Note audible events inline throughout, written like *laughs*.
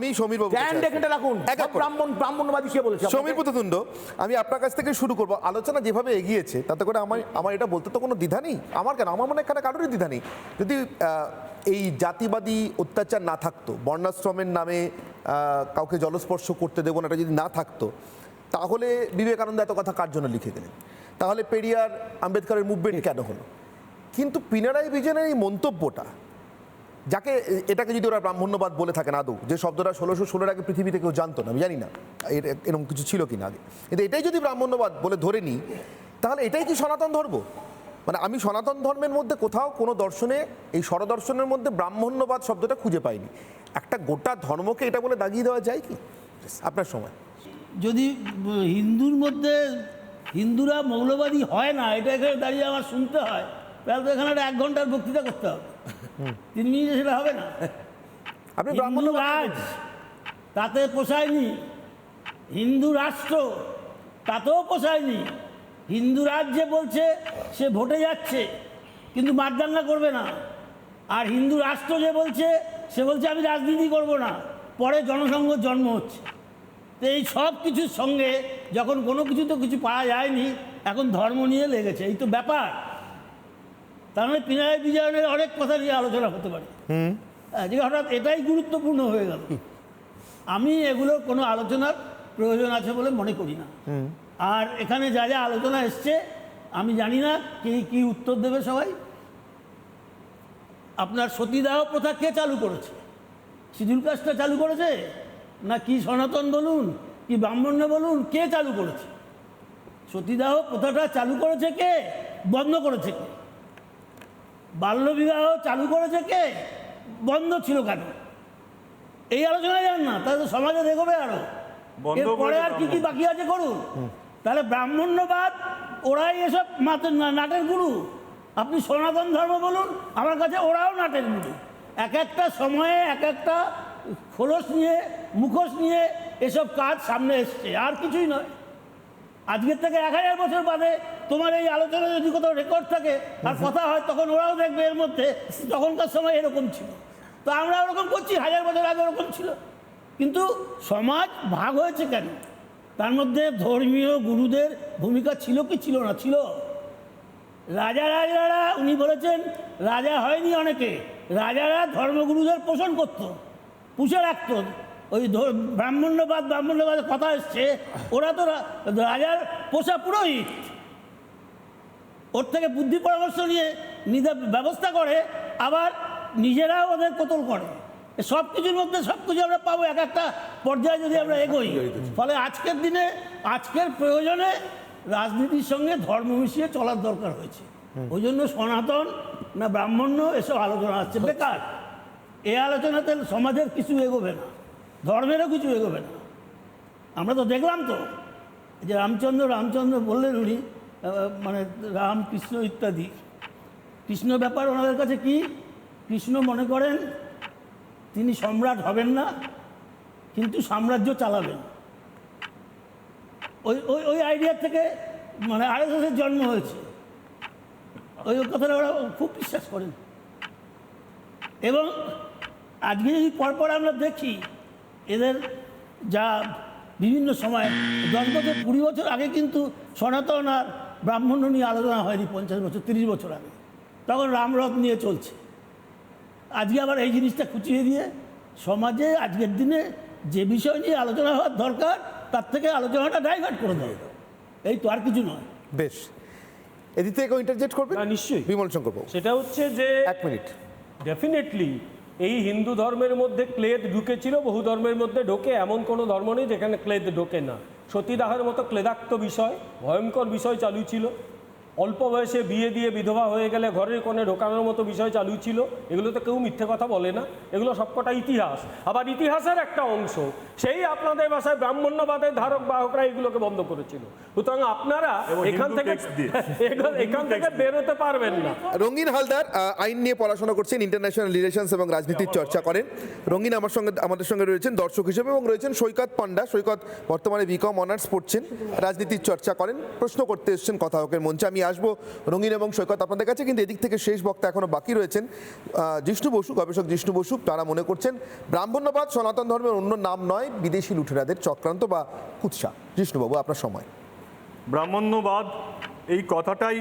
আমি সমীর বাবু জ্ঞান রেখে রাখুন। ব্রাহ্মণ ব্রাহ্মণবাদী কে বলেছে সমীর পুততুণ্ড আমি আপনার কাছ থেকে শুরু করব। আলোচনা যেভাবে এগিয়েছে তাতে করে আমার আমার এটা বলতে তো কোনো দ্বিধা নেই। আমার কেন? আমার মনে এখানে কারোরই দ্বিধা নেই। যদি এই জাতিবাদী অত্যাচার না থাকতো বর্ণাশ্রমের নামে কাউকে জলস্পর্শ করতে দেবো না এটা যদি না থাকতো তাহলে বিবেকানন্দ এত কথা কার জন্য লিখে গেলেন? তাহলে পেরিয়ার আম্বেদকরের মুভমেন্ট কেন হলো? কিন্তু পিনারাই বিজনের এই মন্তব্যটা যাকে, এটাকে যদি ওরা ব্রাহ্মণ্যবাদ বলে থাকেন আদৌ, যে শব্দটা ষোলোশো ষোলোর আগে পৃথিবীতে কেউ জানতো না, আমি জানি না, এর- এরকম কিছু ছিল কি না আগে। কিন্তু এটাই যদি ব্রাহ্মণ্যবাদ বলে ধরে নিই, তাহলে এটাই কি সনাতন ধর্ম? মানে আমি সনাতন ধর্মের মধ্যে কোথাও কোনো দর্শনে, এই স্বরদর্শনের মধ্যে ব্রাহ্মণ্যবাদ শব্দটা খুঁজে পাইনি। একটা গোটা ধর্মকে এটা বলে দাগিয়ে দেওয়া যায় কি? আপনার সময়। যদি হিন্দুর মধ্যে, হিন্দুরা মৌলবাদী হয় না, এটা এখানে দাঁড়িয়ে আমার শুনতে হয়, তাহলে তো এখানে এক ঘণ্টার বক্তৃতা করতে হবে। তিন মিনিটে সেটা হবে না। *laughs* আপনি ব্রাহ্মণ্যবাদ রাজ তাতে পোষায়নি। হিন্দু রাষ্ট্র তাতেও পোষায়নি। হিন্দু রাজ যে বলছে সে ভোটে যাচ্ছে কিন্তু মারদাঙ্গা করবে না। আর হিন্দু রাষ্ট্র যে বলছে সে বলছে আমি রাজনীতি করব না। পরে জনসংঘ জন্ম হচ্ছে। তো এই সব কিছুর সঙ্গে যখন কোনো কিছু তো কিছু পাওয়া যায়নি এখন ধর্ম নিয়ে লেগেছে। এই তো ব্যাপার। তার মানে বিজয়নের অনেক কথা নিয়ে আলোচনা হতে পারে। আজকে হঠাৎ এটাই গুরুত্বপূর্ণ হয়ে গেল। আমি এগুলোর কোনো আলোচনার প্রয়োজন আছে বলে মনে করি না। আর এখানে যা যা আলোচনা এসছে আমি জানি না কে কি উত্তর দেবে সবাই। আপনার সতীদাহ প্রথা কে চালু করেছে? শিডিউল কাস্টটা চালু করেছে? না কি সনাতন বলুন কি ব্রাহ্মণ্য বলুন কে চালু করেছে? সতীদাহ প্রথাটা চালু করেছে কে? বন্ধ করেছে কে? বাল্যবিবাহ চালু করেছে কে? বন্ধ ছিল কেন? এই আলোচনায় যান না? তাহলে তো সমাজে দেখবে আরও। বন্ধ এরপরে আর কি কি বাকি আছে করুন। তাহলে ব্রাহ্মণ্যবাদ ওরাই এসব নাটের গুরু। আপনি সনাতন ধর্ম বলুন আমার কাছে ওরাও নাটের গুরু। এক একটা সময়ে এক একটা খোলস নিয়ে মুখোশ নিয়ে এসব কাজ সামনে এসছে। আর কিছুই নয়। আজকের থেকে এক হাজার বছর বাদে তোমার এই আলোচনা যদি কোথাও রেকর্ড থাকে আর কথা হয় তখন ওরাও দেখবে এর মধ্যে তখনকার সময় এরকম ছিল। তো আমরা ওরকম করছি হাজার বছর আগে ওরকম ছিল। কিন্তু সমাজ ভাগ হয়েছে কেন? তার মধ্যে ধর্মীয় গুরুদের ভূমিকা ছিল কি ছিল না ছিল? রাজা রাজারা উনি বলেছেন রাজা হয়নি অনেকে রাজারা ধর্মগুরুদের পোষণ করত পুষে রাখতো। ওই ব্রাহ্মণ্যবাদ ব্রাহ্মণ্যবাদের কথা এসছে ওরা তো রাজার পোষা পুরোহিত। ওর থেকে বুদ্ধি পরামর্শ নিয়ে নিজে ব্যবস্থা করে আবার নিজেরাও ওদের কোতল করে। সব কিছুর মধ্যে সব কিছু আমরা পাবো এক একটা পর্যায়ে যদি আমরা এগোই। ফলে আজকের দিনে আজকের প্রয়োজনে রাজনীতির সঙ্গে ধর্ম মিশিয়ে চলার দরকার হয়েছে। ওই জন্য সনাতন না ব্রাহ্মণ্য এসব আলোচনা আসছে। বেকার। এই আলোচনাতে সমাজের কিছু এগোবে না ধর্মেরও কিছু এগোবে না। আমরা তো দেখলাম তো যে রামচন্দ্র রামচন্দ্র বললেন উনি মানে রাম কৃষ্ণ ইত্যাদি। কৃষ্ণ ব্যাপার ওনাদের কাছে কি? কৃষ্ণ মনে করেন তিনি সম্রাট হবেন না, কিন্তু সাম্রাজ্য চালাবেন। ওই ওই ওই আইডিয়া থেকে মানে আরএসএসের জন্ম হয়েছে। ওই কথাটা ওরা খুব বিশ্বাস করেন। এবং আজকে যদি পরপর আমরা দেখি, এদের যা বিভিন্ন সময়, দশ বছর কুড়ি বছর আগে কিন্তু সনাতন আর ব্রাহ্মণ্য নিয়ে আলোচনা হয়নি পঞ্চাশ বছর তিরিশ বছর আগে। তখন রামরথ নিয়ে চলছে। আজকে আবার এই জিনিসটা খুঁচিয়ে দিয়ে সমাজে আজকের দিনে যে বিষয় নিয়ে আলোচনা হওয়ার দরকার তার থেকে আলোচনাটা ডাইভার্ট করে দেয় এই তো আর কিছু নয়। বেশ। এদিক থেকে ইন্টারজেক্ট করবে? না, নিশ্চয়ই। বিমল শঙ্কর সেটা হচ্ছে যে এক মিনিট। ডেফিনেটলি এই হিন্দু ধর্মের মধ্যে ক্লেদ ঢুকেছিল বহু ধর্মের মধ্যে ঢোকে এমন কোনো ধর্ম নেই যেখানে ক্লেদ ঢোকে না। সতীদাহের মতো ক্লেদাক্ত বিষয় ভয়ঙ্কর বিষয় চালু ছিল। অল্প বয়সে বিয়ে দিয়ে বিধবা হয়ে গেলে ঘরের কোণে ঢোকানোর মতো বিষয় চালু ছিল এগুলো তো কেউ মিথ্যে কথা বলে না। এগুলো সবকটা ইতিহাস। আবার ইতিহাসের একটা অংশ সেই আপনাদের ভাষায় ব্রাহ্মণ্যবাদের ধারক বাহকরা এগুলোকে বন্ধ করেছিল। সুতরাং আপনারা এখান থেকে *laughs* এখান- এখান থেকে বেরোতে পারবেন না। রঙিন হালদার আইন নিয়ে পড়াশোনা করছেন ইন্টারন্যাশনাল রিলেশনস এবং রাজনীতির চর্চা করেন। রঙিন আমার সঙ্গে আমাদের সঙ্গে রয়েছেন দর্শক হিসেবে এবং রয়েছেন সৈকত পান্ডা সৈকত বর্তমানে বিকম অনার্স পড়ছেন রাজনীতির চর্চা করেন প্রশ্ন করতে এসেছেন কথা হোকের মঞ্চে। আমি আসব। রঙিন এবং সৈকত আপনাদের কাছে, কিন্তু এদিক থেকে শেষ বক্তা এখনও বাকি রয়েছেন জিষ্ণু বসু, গবেষক জিষ্ণু বসু, তারা মনে করছেন ব্রাহ্মণ্যবাদ, সনাতন ধর্মের অন্য নাম নয়, বিদেশি লুঠেরাদের চক্রান্ত বা কুৎসা। জিষ্ণুবাবু আপনার সময়। ব্রাহ্মণ্যবাদ, এই কথাটাই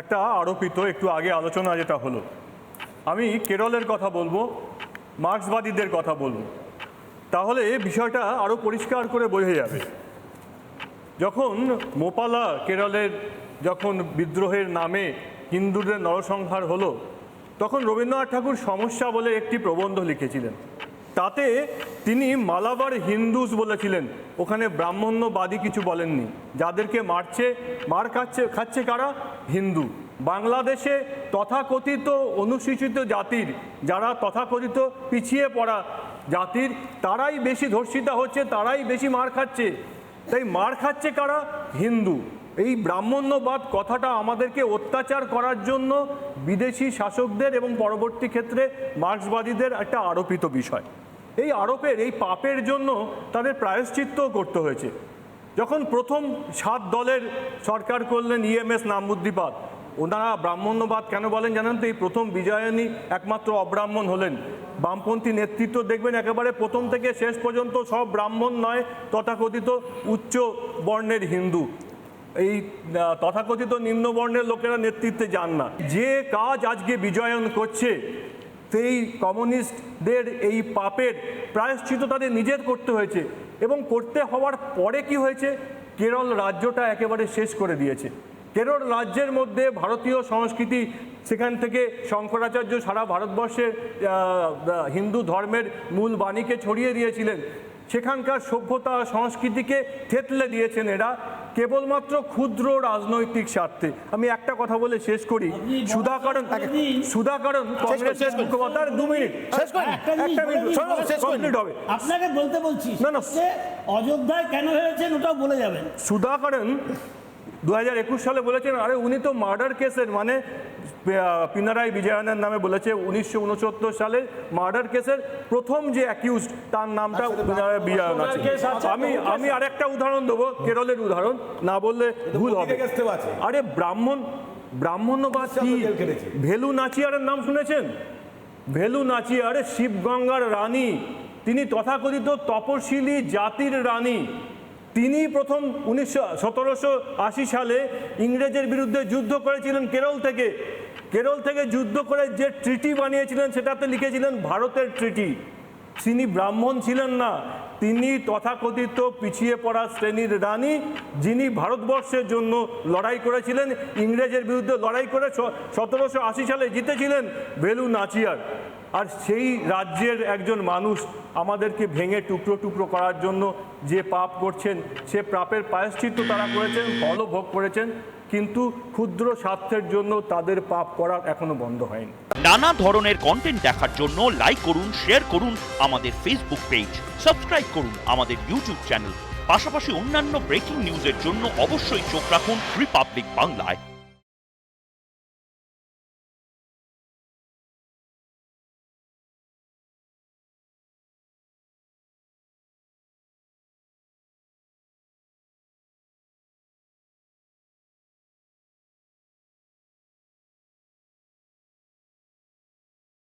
একটা আরোপিত, একটু আগে আলোচনা যেটা হলো। আমি কেরলের কথা বলব, মার্ক্সবাদীদের কথা বলব। তাহলে বিষয়টা আরও পরিষ্কার করে বোঝা যাবে। যখন মোপালা কেরলের যখন বিদ্রোহের নামে হিন্দুদের নরসংহার হলো, তখন রবীন্দ্রনাথ ঠাকুর সমস্যা বলে একটি প্রবন্ধ লিখেছিলেন। তাতে তিনি মালাবার হিন্দুস বলেছিলেন, ওখানে ব্রাহ্মণ্যবাদী কিছু বলেননি। যাদেরকে মারছে, মার খাচ্ছে খাচ্ছে কারা? হিন্দু। বাংলাদেশে তথাকথিত অনুসূচিত জাতির, যারা তথাকথিত পিছিয়ে পড়া জাতির, তারাই বেশি ধর্ষিতা হচ্ছে, তারাই বেশি মার খাচ্ছে। তাই মার খাচ্ছে কারা? হিন্দু। এই ব্রাহ্মণ্যবাদ কথাটা আমাদেরকে অত্যাচার করার জন্য বিদেশি শাসকদের এবং পরবর্তী ক্ষেত্রে মার্ক্সবাদীদের একটা আরোপিত বিষয়। এই আরোপের, এই পাপের জন্য তাদের প্রায়শ্চিত্তও করতে হয়েছে। যখন প্রথম সাত দলের সরকার করলেন ইএমএস নামবুদ্দিপাদ ওনারা ব্রাহ্মণ্যবাদ কেন বলেন জানেন তো? এই প্রথম বিজয়ানী একমাত্র অব্রাহ্মণ হলেন। বামপন্থী নেতৃত্ব দেখবেন একেবারে প্রথম থেকে শেষ পর্যন্ত সব ব্রাহ্মণ নয়, তথাকথিত উচ্চ বর্ণের হিন্দু। এই তথাকথিত নিম্নবর্ণের লোকেরা নেতৃত্বে যান না। যে কাজ আজকে বিজয়ন করছে, সেই কমিউনিস্টদের এই পাপের প্রায়শ্চিত তাদের নিজের করতে হয়েছে এবং করতে হওয়ার পরে কি হয়েছে, কেরল রাজ্যটা একেবারে শেষ করে দিয়েছে। কেরল রাজ্যের মধ্যে ভারতীয় সংস্কৃতি, সেখান থেকে শঙ্করাচার্য সারা ভারতবর্ষের হিন্দু ধর্মের মূল বাণীকে ছড়িয়ে দিয়েছিলেন। সেখানকার সভ্যতা সংস্কৃতিকে থেতলে দিয়েছেন এরা কেবলমাত্র ক্ষুদ্র রাজনৈতিক স্বার্থে। আমি একটা কথা বলে শেষ করি। সুধা কারণ সুধাকরণ। সুধাকরণ কংগ্রেসের মুখপাত্র। দু মিনিট। শেষ। একটা মিনিট। হবে। আপনাকে বলতে বলছি না, না। অযোধ্যায় কেন হয়েছেন ওটাও বলে যাবেন। সুধাকরণ দু সালে বলেছেন আরে উনি তো মার্ডার কেসের মানে পিনারাই বিজয়নের নামে বলেছে উনিশশো উনসত্তর সালে মার্ডার কেসের প্রথম যে অ্যাকিউজ তার নামটা পিনারাই বিজয়ন আছে। আমি আমি আরেকটা উদাহরণ দেবো কেরলের উদাহরণ না বললে ভুল হবে। আরে ব্রাহ্মণ ব্রাহ্মণ্যবাদ কি ভেলু নাচিয়ারের নাম শুনেছেন? ভেলু নাচিয়ার শিবগঙ্গার রানী তিনি তথাকথিত তপশিলি জাতির রানী। তিনি প্রথম উনিশশো সতেরোশো আশি সালে ইংরেজের বিরুদ্ধে যুদ্ধ করেছিলেন কেরল থেকে। কেরল থেকে যুদ্ধ করে যে ট্রিটি বানিয়েছিলেন সেটাতে লিখেছিলেন ভারতের ট্রিটি। তিনি ব্রাহ্মণ ছিলেন না। তিনি তথাকথিত পিছিয়ে পড়া শ্রেণির রানী, যিনি ভারতবর্ষের জন্য লড়াই করেছিলেন। ইংরেজের বিরুদ্ধে লড়াই করে সতেরোশো আশি সালে জিতেছিলেন ভেলু নাচিয়ার। আর সেই রাজ্যের একজন মানুষ আমাদেরকে ভেঙে টুকরো টুকরো করার জন্য যে পাপ করছেন, সে পাপের পায়শ্চিত্ত তারা করেছেন, ফলও ভোগ করেছেন, কিন্তু ক্ষুদ্র স্বার্থের জন্য তাদের পাপ করা এখনও বন্ধ হয়নি। নানা ধরনের কন্টেন্ট দেখার জন্য লাইক করুন শেয়ার করুন আমাদের ফেসবুক পেজ সাবস্ক্রাইব করুন আমাদের ইউটিউব চ্যানেল পাশাপাশি অন্যান্য ব্রেকিং নিউজের জন্য অবশ্যই চোখ রাখুন রিপাবলিক বাংলায়